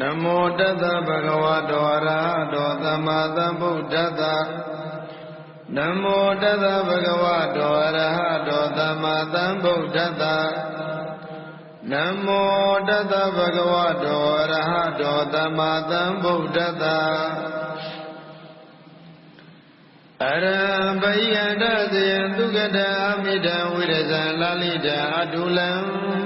နမောတတ္တဗဂဝတောအရဟတောသမ္မာသမ္ဗုဒ္ဓတ္တနမောတတ္တဗဂဝတောအရဟတောသမ္မာသမ္ဗုဒ္ဓတ္တနမောတတ္တဗဂဝတောအရဟတောသမ္မာသမ္ဗုဒ္ဓတ္တအရံပယန္တသေယသုကတအမိတံဝိရဇံလာလိတံအတုလံသ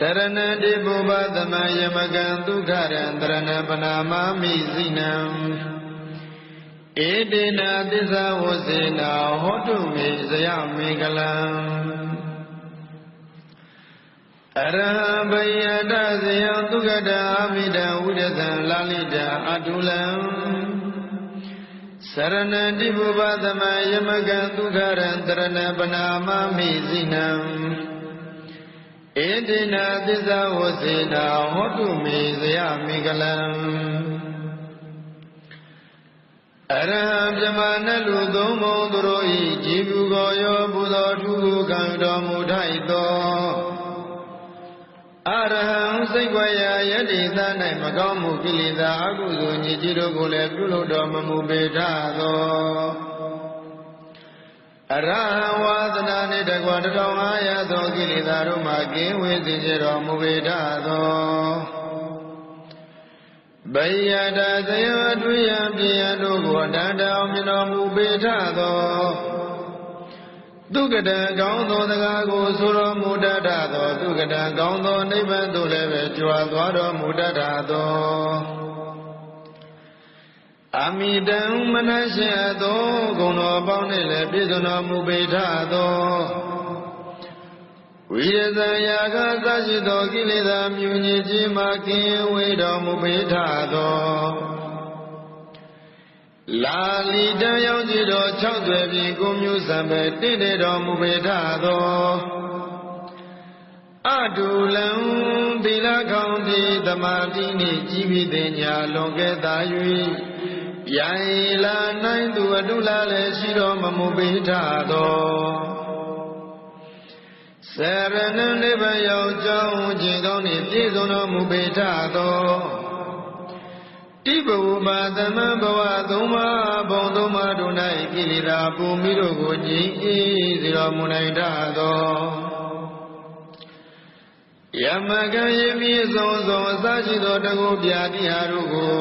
ရဏတိပုပ္ပသမယမကံဒုက္ခရံတရဏပနာမမိစိနံဧတေနသစ္စာဝစေနာဟောတုမေဇယမေကလံအရဟံဘယတဇယံဒုက္ခတာအမိတံဝိရဇံလာလိတံအတုလံသရဏတိပုပ္ပသမယမကံဒုက္ခရံတရဏပနာမမိစိနံ ဧတိနာသစ္စာဝစေနာဟောတုမေဇယမေကလံအရဟံပြမနလူသုံးဘုံသူတို့ဤကြည်ဘူးကိုရောဘုသောထုခုခံတော်မူထိုက်သောအရဟံစိတ်ွယ်ရာယတိသ၌မကောင်းမှုကိလေသာအကုသိုလ်ညစ်ကြေးတို့ကိုလည်းပြုလုပ်တော်မမူပေထသော အရဟံဝါသနာနှင့်တကွာ1500သောကိလေသာတို့မှကင်းဝေးစေကြတော်မူပေထသောဘယတသယတွယံပြယတို့ကိုတန်တောင်မြတော်မူပေထသောဒုက္ကတံကောင်းသောတကားကိုဆိုတော်မူတတ်သောဒုက္ကတံကောင်းသောနိဗ္ဗာန်သို့လည်းပဲကြွားသွားတော်မူတတ်သော အမိတံမနရှိသောဂုဏတော်ပေါင်းနှင့်လည်းပြည့်စုံတော်မူပေထသောဝိရဇံယာကသရှိသောကိလေသာမြူညစ်ခြင်းမှကင်းဝေးတော်မူပေထသောလာလီတံရောက်ကြည်တော်၆သွယ်ပြင်ကိုမျိုးစံပဲတင့်တယ်တော်မူပေထသောအတူလံသီလကောင်းသည့်တမာတိနှင့်ជីဝိတညာလွန်ကဲသာ၍ ယံလာနိုင်သူအတုလာလည်းရှိတော်မမူပေထသောဆရဏနိဗ္ဗာန်ရောက်ကြောင်းခြင်းကောင်းနှင့်ပြည့်စုံတော်မူပေထသောတိဘဝပါသမံဘဝသုံးပါးဘုံသုံးပါးတို့၌ကိလေသာပူမိတို့ကိုငြိမ်းအေးစေတော်မူနိုင်တတ်သောယမကံယမိဆုံးဆုံးအစရှိသောတကုပြာတိဟာတို့ကို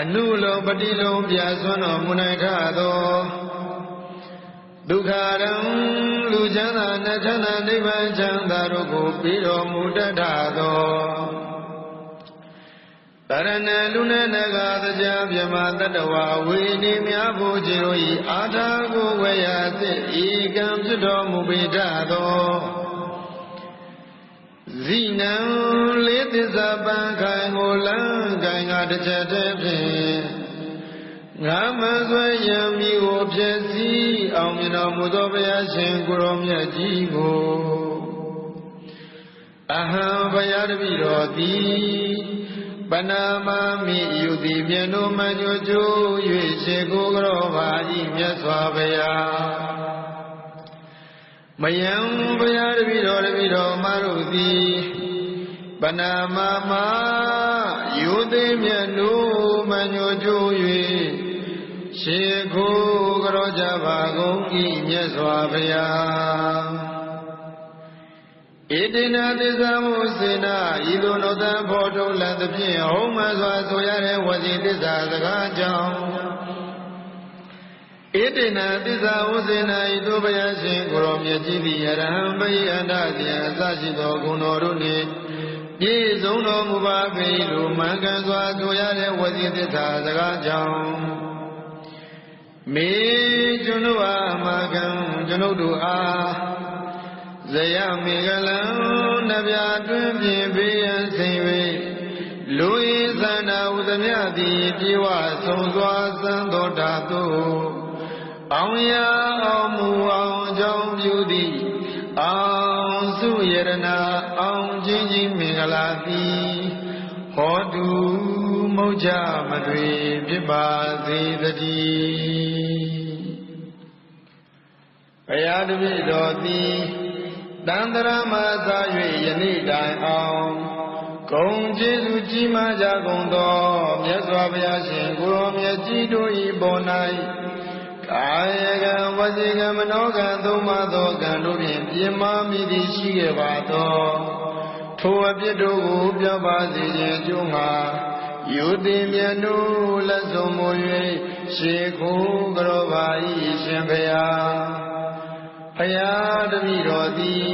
အနုလုံးပတိလုံးပြဆွမ်းတော်မူနိုင်ထသောဒုက္ခရံလူချမ်းသာနထနာနိဗ္ဗာန်ချမ်းသာတို့ကိုပြီးတော်မူတတ်သောတရဏလူနဲ့နဂါတရားမြမတတဝဝေနေများဖို့ခြင်းတို့ဤအာထာကိုဝေယသိဤကံဖြစ်တော်မူပေတတ်သောဇိနံလေး သစ္စာပံခိုင်ကိုလန်းခိုင်ကတစ်ချက်တည်းဖြင့်ငါမဆွဲရံမိကိုဖြစ်စီအောင်မြင်တော်မူသောဘုရားရှင်ကိုရောမြတ်ကြီးကိုအဟံဘုရားတပည့်တော်သည်ပနာမမိယုတိပြင်းတို့မှကြိုးကျိုး၍ရှေကိုကြောပါ၏မြတ်စွာဘုရားမယံဘုရားတပည့်တော်တပည့်တော်မတို့သည် ပနာမမယုသိမြတ်တို့မညိုကြိုး၍ရှေခိုးကြောကြပါကုန်၏မြတ်စွာဘုရားဣတိနာသစ္စာမုစေနာဤလိုနောတံဖောထုတ်လသဖြင့်ဟောမှစွာဆိုရတဲ့ဝစီသစ္စာစကားကြောင့်ဣတိနာသစ္စာဝစေနာဤသို့ဘုရားရှင်ကိုရောမြတ်ကြီးသည်ယရဟံပယအန္တဇယအစရှိသောဂုဏ်တော်တို့နှင့် ပြည့်စုံတော်မူပါပေလိုမှန်ကန်စွာဆိုရတဲ့ဝစီသစ္စာစကားကြောင့်မေကျွန်ုပ်အားမာကံကျွန်ုပ်တို့အားဇယမေကလံနဗျာတွင်ပြင်ပေးရန်ဆင်၍လူဤသန္တာဥသမြသည်ပြေဝဆုံးစွာသံတော်ဓာတုအောင်ရအောင်မူအောင်ကြောင့် လာသည်ဟောတုမုတ်ချမတွေဖြစ်ပါစေတည်းဘုရားတပည့်တော်သည်တန္တရာမသာ၍ယနေ့တိုင်အောင်ဂုံကျေးဇူးကြီးကြီးမားကြကုန်သောမြတ်စွာဘုရားရှင်ကိုရောမြတ်ကြီးတို့၏ပေါ်၌ကာယကံဝစီကံမနောကံသုံးပါးသောကံတို့ဖြင့်ပြင်းမာမိသည်ရှိခဲ့ပါသော ထိုအပြစ်တို့ကိုပြောပါစေခြင်းကျိုးမှာယူသည်မြတ်တို့လက်စုံမူ၍ရှေခုကြောပါ၏ရှင်ဘုရားဘုရားတပည့်တော်သည်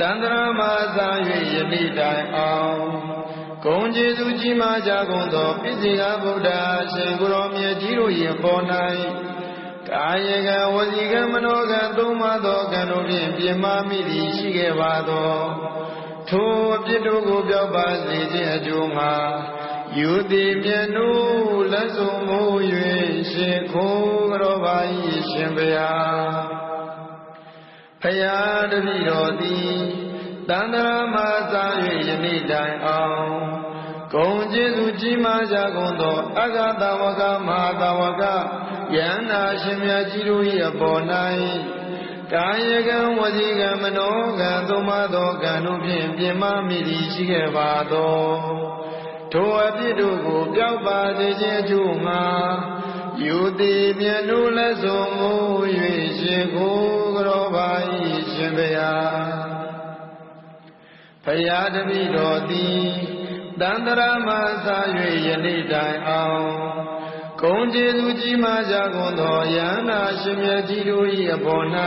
တန္တရာမသာ၍ယနေ့တိုင်အောင်ဂုံကျေးဇူးကြီးမားကြကုန်သောပိစိကဗုဒ္ဓရှင်ကိုရောမြတ်ကြီးတို့၏ပေါ်၌ကာယကဝစီကမနောကသုံးပါးသောကံတို့ဖြင့်ပြမမိသည်ရှိခဲ့ပါသော ထိုအပြစ်တို့ကိုပြောပါစေခြင်းအကျိုးမှာယူသည်မြတ်နိုးလက်စုံမိုး၍ရှင်ခိုးကြောပါ၏ရှင်ဘုရားဖရာတပည့်တော်သည်တန္တရာမသာ၍ယနေ့တိုင်အောင်ဂုံကျေးဇူးကြီးမားကြကုန်သောအဂတဝကမဟာတဝကယန္နာရှင်မြတ်ကြီးတို့၏အပေါ်၌ ကာယကံဝစီကံမနောကံသုံးပါးသောကံတို့ဖြင့်ပြင်မမိသည်ရှိခဲ့ပါသောထိုအပြစ်တို့ကိုပျောက်ပါစေခြင်းအကျိုးမှာယူသည်မြတ်တို့လက်စုံမူ၍ရှင်ကိုကြောပါ၏ရှင်ဗျာဖရာတပည့်တော်သည်တန္တရာမသာ၍ယနေ့တိုင်အောင် ဂုံကျေသူကြီးမားကြကုန်သောယန္နာရှင်မြတ်ကြီးတို့၏အပေါ်၌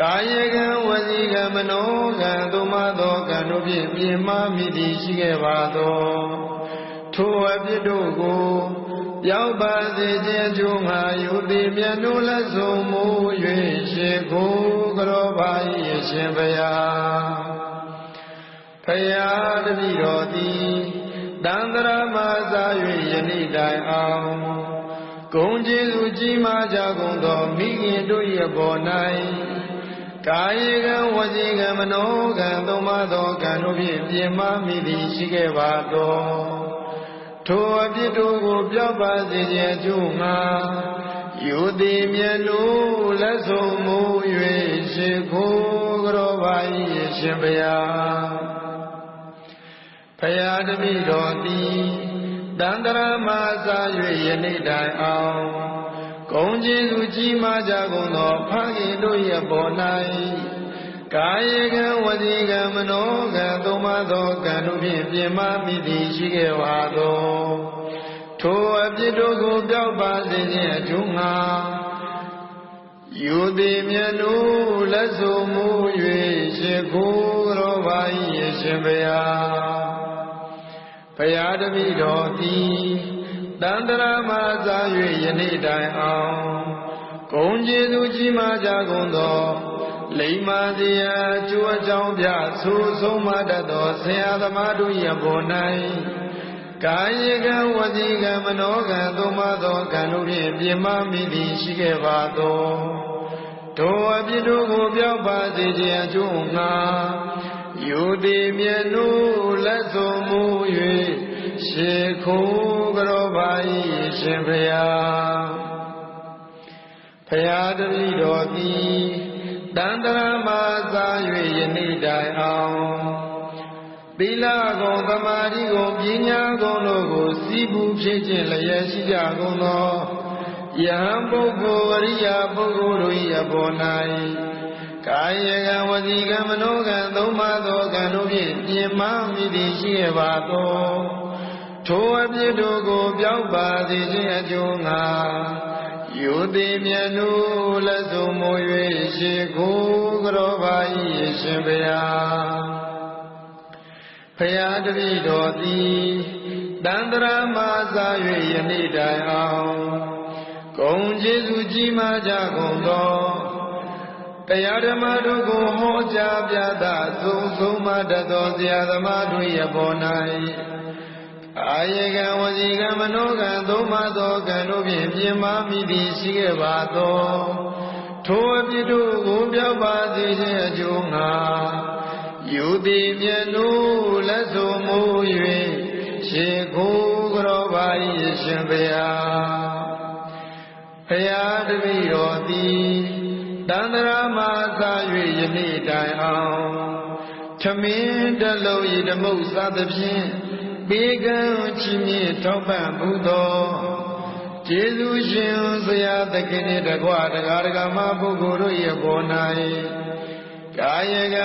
ကာယကံဝစီကံမနောကံသို့မသောကံတို့ဖြင့်ပြင်မမိသည်ရှိခဲ့ပါသောထိုအပြစ်တို့ကိုရောက်ပါစေခြင်းကျိုးငါယုတိမြတ်တို့လက်ဆုံးမူ၍ရှေကိုကြောပါ၏ရှင်ဘုရားဖရာတပည့်တော်သည်တန္တရာမသာ၍ယနေ့ တိုင်အောင်ဂုံကျေးဇူးကြီးမားကြကုန်သောမိခင်တို့၏ဘော၌ကာယကံဝစီကံမနောကံသုံးပါးသောကံတို့ဖြင့်ပြင်မမိသည်ရှိခဲ့ပါသောထိုအပြစ်တို့ကိုပြောက်ပါစေခြင်းအကျိုးငါယူသည်မြတ်လို့လက်ဆုံးမူ၍ရှိခိုးကြောပါ၏ရှင်ဘုရားဖရာတပည့်တော်သည် တန္တရာမသာ၍ယနေ့တိုင်အောင်ဂုံကျေးဇူးကြီးမားကြကုန်သောဖခင်တို့ရဲ့ပေါ်၌ကာယကံဝစီကံမနောကံသုံးပါးသောကံတို့ဖြင့်ပြင်မမိသည်ရှိခဲ့ပါသောထိုအပြစ်တို့ကိုပြောက်ပါစေခြင်းအကျိုးငါယူသည်မြတ်တို့လက်စုံမူ၍ရှိခိုးကြောပါ၏ရှင်ဘုရား ဘုရားတပည့်တော်သည်တန္တရာမသာ၍ယနေ့တိုင်အောင်ဂုံကျေသူကြီးမားကြကုန်သောလိမ္မာစီယအကျိုးအကြောင်းပြဆိုဆုံးမတတ်သောဆရာသမားတို့၏ဘုံ၌ကာယကံဝစီကံမနောကံသုံးပါးသောကံတို့ဖြင့်ပြင်မမိသည်ရှိခဲ့ပါသောထိုအပြစ်တို့ကိုပြောက်ပါစေခြင်းအကျိုးငါ ယူသည်မြတ်နုလက်စုံမူ၍ရှေခိုးကြောပါ၏ရှင်ဖျားဖျားတပည့်တော်သည်တန္တရာမသာ၍ယနေ့တိုင်အောင်သီလကုံသမာဓိကုံပညာကုံတို့ကိုစီးပူဖြစ်ခြင်းလျက်ရှိကြကုန်သောယဟန်ပုဂ္ဂိုလ်အရိယာပုဂ္ဂိုလ်တို့၏အပေါ်၌ ကာယကံဝစီကံမနောကံသုံးပါးသောကံတို့ဖြင့်ပြင်မမိသည်ရှိရပါသောထိုအပြစ်တို့ကိုပြောက်ပါစေခြင်းအကျိုးငါယူသည်မြတ်နုလက်စုံမူ၍ရှိခိုးကြောပါ၏ရှင်ဘုရားဖရာတပည့်တော်သည်တန္တရာမသာ၍ယနေ့တိုင်အောင်ဂုံကျေးဇူးကြီးမားကြကုန်သော တရားဓမ္မတို့ကိုဟောကြားပြသသုံးဆုံးမတတ်သောဆရာသမားတို့ရဲ့ပေါ်၌အာယေကံဝစီကံမနောကံသုံးပါးသောကံတို့ဖြင့်ပြင်မာမိသည်ရှိခဲ့ပါသောထိုအပြစ်တို့ကိုပြောက်ပါစေခြင်းအကျိုးငါယူသည်မြတ်တို့လက်စုံမူ၍ရှေခိုးကြောပါ၏ရှင်ဘုရားဘုရားတပည့်တော်သည် တန္တရာမသာ၍ယနေ့တိုင်အောင်ထမင်းတလုံးဤဓမုတ်စသဖြင့်ဘေကံချီးမြှင့်ထောက်ပံ့ဘုသောကျေးဇူးရှင်ဆရာသခင်နှင့်တကွာတရားဓမ္မပုဂ္ဂိုလ်တို့ရဲ့ဘော၌ကာယက